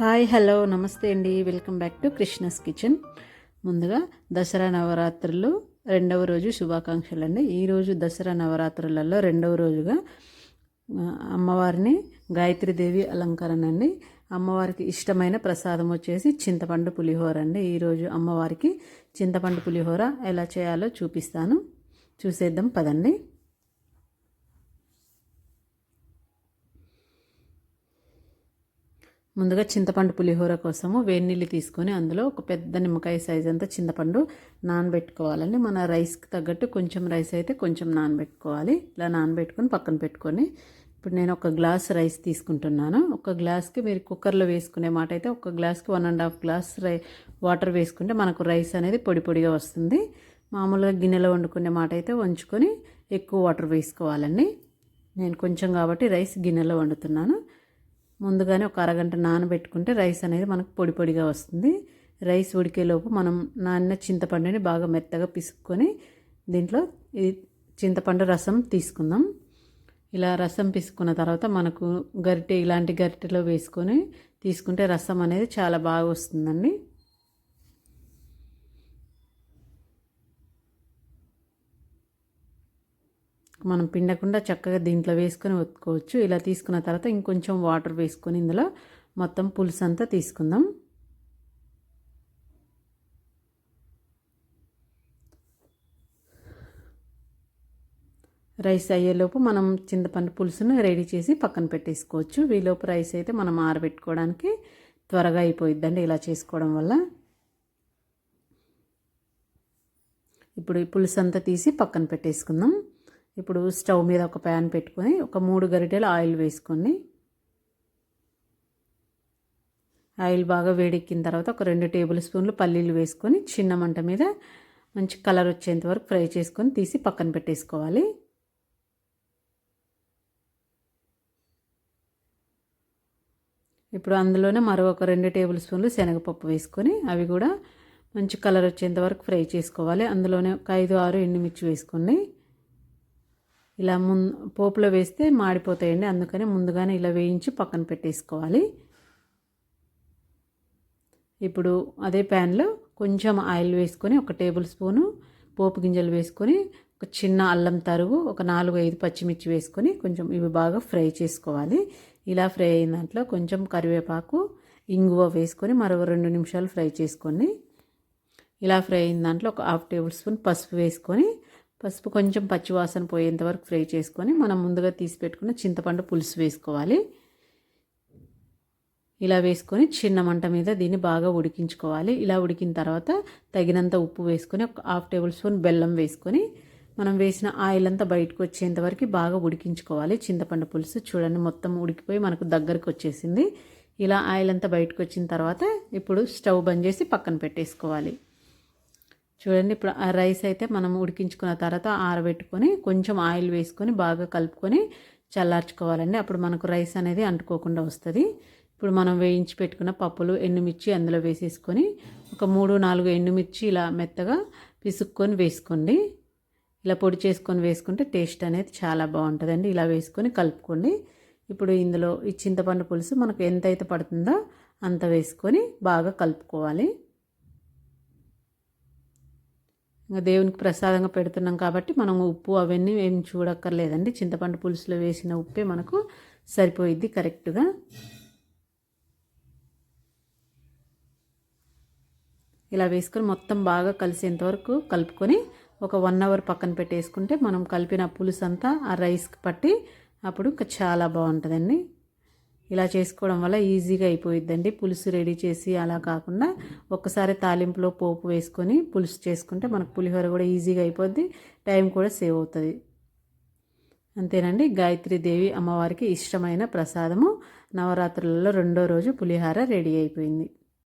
Hi hello నమస్తే అండి. Welcome back to Krishna's kitchen. ముందుగా దసరా నవరాత్రులు రెండవ రోజు శుభాకాంక్షలు అండి. ఈరోజు దసరా నవరాత్రులలో రెండవ రోజుగా అమ్మవారిని గాయత్రీదేవి అలంకరణ అండి. అమ్మవారికి ఇష్టమైన ప్రసాదం వచ్చేసి చింతపండు పులిహోర అండి. ఈరోజు అమ్మవారికి చింతపండు పులిహోర ఎలా చేయాలో చూపిస్తాను. చూసేద్దాం పదండి. ముందుగా చింతపండు పులిహోర కోసము వేడినీళ్ళు తీసుకొని అందులో ఒక పెద్ద నిమ్మకాయ సైజ్ అంతా చింతపండు నానబెట్టుకోవాలండి. మన రైస్కి తగ్గట్టు కొంచెం రైస్ అయితే కొంచెం నానబెట్టుకోవాలి. ఇలా నానబెట్టుకొని పక్కన పెట్టుకొని ఇప్పుడు నేను ఒక గ్లాస్ రైస్ తీసుకుంటున్నాను. ఒక గ్లాస్కి మీరు కుక్కర్లో వేసుకునే మాట అయితే ఒక గ్లాస్కి one and half glass rice water వేసుకుంటే మనకు రైస్ అనేది పొడి పొడిగా వస్తుంది. మామూలుగా గిన్నెలో వండుకునే మాట అయితే వంచుకొని ఎక్కువ వాటర్ వేసుకోవాలండి. నేను కొంచెం కాబట్టి రైస్ గిన్నెలో వండుతున్నాను. ముందుగానే ఒక అరగంట నానబెట్టుకుంటే రైస్ అనేది మనకు పొడి పొడిగా వస్తుంది. రైస్ ఉడికేలోపు మనం నాన్న చింతపండుని బాగా మెత్తగా పిసుక్కొని దీంట్లో చింతపండు రసం తీసుకుందాం. ఇలా రసం పిసుకున్న తర్వాత మనకు గరిటె ఇలాంటి గరిటెలో వేసుకొని తీసుకుంటే రసం అనేది చాలా బాగా వస్తుందండి. మనం పిండకుండా చక్కగా దీంట్లో వేసుకొని ఒత్తుకోవచ్చు. ఇలా తీసుకున్న తర్వాత ఇంకొంచెం వాటర్ వేసుకొని ఇందులో మొత్తం పులుసు అంతా తీసుకుందాం. రైస్ అయ్యేలోపు మనం చింతపండు పులుసును రెడీ చేసి పక్కన పెట్టేసుకోవచ్చు. వీలోపు రైస్ అయితే మనం ఆరబెట్టుకోవడానికి త్వరగా అయిపోయిద్దండి ఇలా చేసుకోవడం వల్ల. ఇప్పుడు ఈ పులుసు అంతా తీసి పక్కన పెట్టేసుకుందాం. ఇప్పుడు స్టవ్ మీద ఒక ప్యాన్ పెట్టుకొని ఒక మూడు గరిటెలు ఆయిల్ వేసుకొని ఆయిల్ బాగా వేడెక్కిన తర్వాత ఒక రెండు టేబుల్ స్పూన్లు పల్లీలు వేసుకొని చిన్న మంట మీద మంచి కలర్ వచ్చేంత వరకు ఫ్రై చేసుకొని తీసి పక్కన పెట్టేసుకోవాలి. ఇప్పుడు అందులోనే మరో ఒక రెండు టేబుల్ స్పూన్లు శనగపప్పు వేసుకొని అవి కూడా మంచి కలర్ వచ్చేంత వరకు ఫ్రై చేసుకోవాలి. అందులోనే ఒక ఐదు ఆరు ఎండుమిర్చి వేసుకొని ఇలా ముం పోపులో వేస్తే మాడిపోతాయండి. అందుకని ముందుగానే ఇలా వేయించి పక్కన పెట్టేసుకోవాలి. ఇప్పుడు అదే ప్యాన్లో కొంచెం ఆయిల్ వేసుకొని ఒక టేబుల్ స్పూను పోపు గింజలు వేసుకొని ఒక చిన్న అల్లం తరుగు ఒక నాలుగు ఐదు పచ్చిమిర్చి వేసుకొని కొంచెం ఇవి బాగా ఫ్రై చేసుకోవాలి. ఇలా ఫ్రై అయిన దాంట్లో కొంచెం కరివేపాకు ఇంగువ వేసుకొని మరో రెండు నిమిషాలు ఫ్రై చేసుకోండి. ఇలా ఫ్రై అయిన దాంట్లో ఒక హాఫ్ టేబుల్ స్పూన్ పసుపు వేసుకొని పసుపు కొంచెం పచ్చివాసన పోయేంత వరకు ఫ్రై చేసుకొని మనం ముందుగా తీసి పెట్టుకున్న చింతపండు పులుసు వేసుకోవాలి. ఇలా వేసుకొని చిన్న మంట మీద దీన్ని బాగా ఉడికించుకోవాలి. ఇలా ఉడికిన తర్వాత తగినంత ఉప్పు వేసుకొని ఒక హాఫ్ టేబుల్ స్పూన్ బెల్లం వేసుకొని మనం వేసిన ఆయిల్ అంతా బయటకు వచ్చేంత వరకు బాగా ఉడికించుకోవాలి. చింతపండు పులుసు చూడండి మొత్తం ఉడికిపోయి మనకు దగ్గరకు వచ్చేసింది. ఇలా ఆయిల్ అంతా బయటకు వచ్చిన తర్వాత ఇప్పుడు స్టవ్ బంద్ చేసి పక్కన పెట్టేసుకోవాలి. చూడండి ఇప్పుడు ఆ రైస్ అయితే మనం ఉడికించుకున్న తర్వాత ఆరబెట్టుకొని కొంచెం ఆయిల్ వేసుకొని బాగా కలుపుకొని చల్లార్చుకోవాలండి. అప్పుడు మనకు రైస్ అనేది అంటుకోకుండా వస్తుంది. ఇప్పుడు మనం వేయించి పెట్టుకున్న పప్పులు ఎండుమిర్చి అందులో వేసేసుకొని ఒక మూడు నాలుగు ఎండుమిర్చి ఇలా మెత్తగా పిసుక్కొని వేసుకోండి. ఇలా పొడి చేసుకొని వేసుకుంటే టేస్ట్ అనేది చాలా బాగుంటుందండి. ఇలా వేసుకొని కలుపుకోండి. ఇప్పుడు ఇందులో ఈ చింతపండు పులుసు మనకు ఎంత అయితే పడుతుందో అంత వేసుకొని బాగా కలుపుకోవాలి. ఇంకా దేవునికి ప్రసాదంగా పెడుతున్నాం కాబట్టి మనం ఉప్పు అవన్నీ ఏం చూడక్కర్లేదండి. చింతపండు పులుసులో వేసిన ఉప్పే మనకు సరిపోయిద్ది కరెక్ట్గా. ఇలా వేసుకొని మొత్తం బాగా కలిసేంత వరకు కలుపుకొని ఒక వన్ అవర్ పక్కన పెట్టేసుకుంటే మనం కలిపిన పులుసు అంతా ఆ రైస్కి పట్టి అప్పుడు ఇంకా చాలా బాగుంటుందండి. ఇలా చేసుకోవడం వల్ల ఈజీగా అయిపోయిద్దండి. పులుసు రెడీ చేసి అలా కాకుండా ఒక్కసారి తాలింపులో పోపు వేసుకొని పులుసు చేసుకుంటే మనకు పులిహోర కూడా ఈజీగా అయిపోద్ది. టైం కూడా సేవ్ అవుతుంది. అంతేనండి. గాయత్రీదేవి అమ్మవారికి ఇష్టమైన ప్రసాదము. నవరాత్రులలో రెండో రోజు పులిహార రెడీ అయిపోయింది.